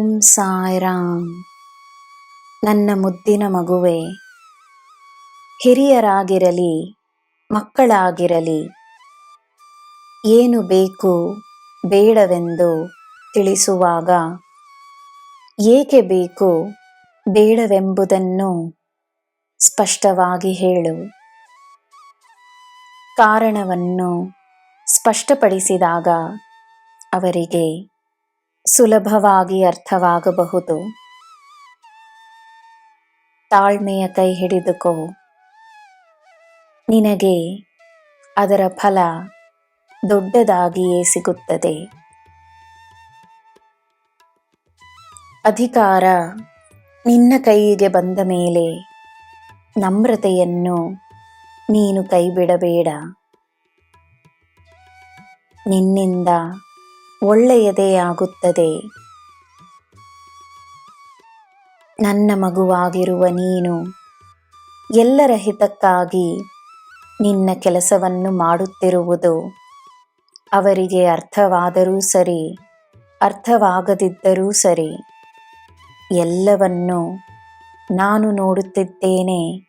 ಓಂ ಸಾಯಿರಾಮ್. ನನ್ನ ಮುದ್ದಿನ ಮಗುವೆ, ಹಿರಿಯರಾಗಿರಲಿ, ಮಕ್ಕಳಾಗಿರಲಿ, ಏನು ಬೇಕು ಬೇಡವೆಂದು ತಿಳಿಸುವಾಗ ಏಕೆ ಬೇಕು ಬೇಡವೆಂಬುದನ್ನು ಸ್ಪಷ್ಟವಾಗಿ ಹೇಳು. ಕಾರಣವನ್ನು ಸ್ಪಷ್ಟಪಡಿಸಿದಾಗ ಅವರಿಗೆ ಸುಲಭವಾಗಿ ಅರ್ಥವಾಗಬಹುದು. ತಾಳ್ಮೆಯ ಕೈ ಹಿಡಿದುಕೋ. ನಿನಗೆ ಅದರ ಫಲ ದೊಡ್ಡದಾಗಿಯೇ ಸಿಗುತ್ತದೆ. ಅಧಿಕಾರ ನಿನ್ನ ಕೈಗೆ ಬಂದ ಮೇಲೆ ನಮ್ರತೆಯನ್ನು ನೀನು ಕೈಬಿಡಬೇಡ. ನಿನ್ನಿಂದ ಒಳ್ಳೆಯದೇ ಆಗುತ್ತದೆ. ನನ್ನ ಮಗುವಾಗಿರುವ ನೀನು ಎಲ್ಲರ ಹಿತಕ್ಕಾಗಿ ನಿನ್ನ ಕೆಲಸವನ್ನು ಮಾಡುತ್ತಿರುವುದು ಅವರಿಗೆ ಅರ್ಥವಾದರೂ ಸರಿ, ಅರ್ಥವಾಗದಿದ್ದರೂ ಸರಿ. ಎಲ್ಲವನ್ನು ನಾನು ನೋಡುತ್ತಿದ್ದೇನೆ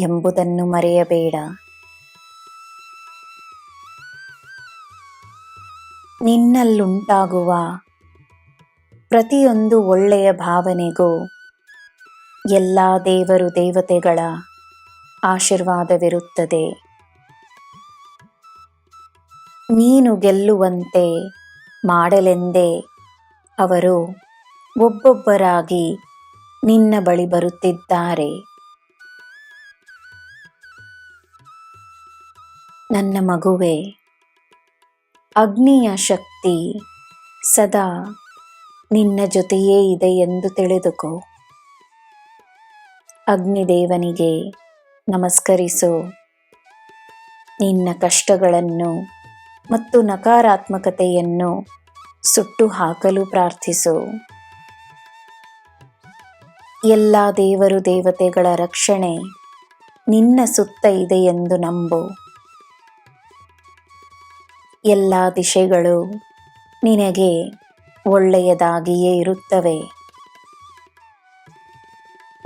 ಎಂಬುದನ್ನು ಮರೆಯಬೇಡ. ನಿನ್ನಲ್ಲುಂಟಾಗುವ ಪ್ರತಿಯೊಂದು ಒಳ್ಳೆಯ ಭಾವನೆಗೂ ಎಲ್ಲ ದೇವರು ದೇವತೆಗಳ ಆಶೀರ್ವಾದವಿರುತ್ತದೆ. ನೀನು ಗೆಲ್ಲುವಂತೆ ಮಾಡಲೆಂದೇ ಅವರು ಒಬ್ಬೊಬ್ಬರಾಗಿ ನಿನ್ನ ಬಳಿ ಬರುತ್ತಿದ್ದಾರೆ. ನನ್ನ ಮಗುವೆ ಅಗ್ನಿಯ ಶಕ್ತಿ ಸದಾ ನಿನ್ನ ಜೊತೆಯೇ ಇದೆ ಎಂದು ತಿಳಿದುಕೋ. ಅಗ್ನಿದೇವನಿಗೆ ನಮಸ್ಕರಿಸು. ನಿನ್ನ ಕಷ್ಟಗಳನ್ನು ಮತ್ತು ನಕಾರಾತ್ಮಕತೆಯನ್ನು ಸುಟ್ಟು ಹಾಕಲು ಪ್ರಾರ್ಥಿಸು. ಎಲ್ಲ ದೇವರು ದೇವತೆಗಳ ರಕ್ಷಣೆ ನಿನ್ನ ಸುತ್ತ ಇದೆ ಎಂದು ನಂಬು. ಎಲ್ಲ ದಿಶೆಗಳು ನಿನಗೆ ಒಳ್ಳೆಯದಾಗಿಯೇ ಇರುತ್ತವೆ.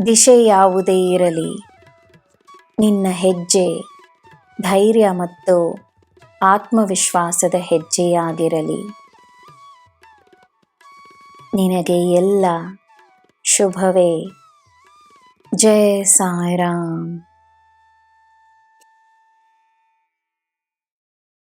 ದಿಶೆ ಯಾವುದೇ ಇರಲಿ, ನಿನ್ನ ಹೆಜ್ಜೆ ಧೈರ್ಯ ಮತ್ತು ಆತ್ಮವಿಶ್ವಾಸದ ಹೆಜ್ಜೆಯಾಗಿರಲಿ. ನಿನಗೆ ಎಲ್ಲ ಶುಭವೇ. ಜಯ ಸಾಯಿರಾಮ್.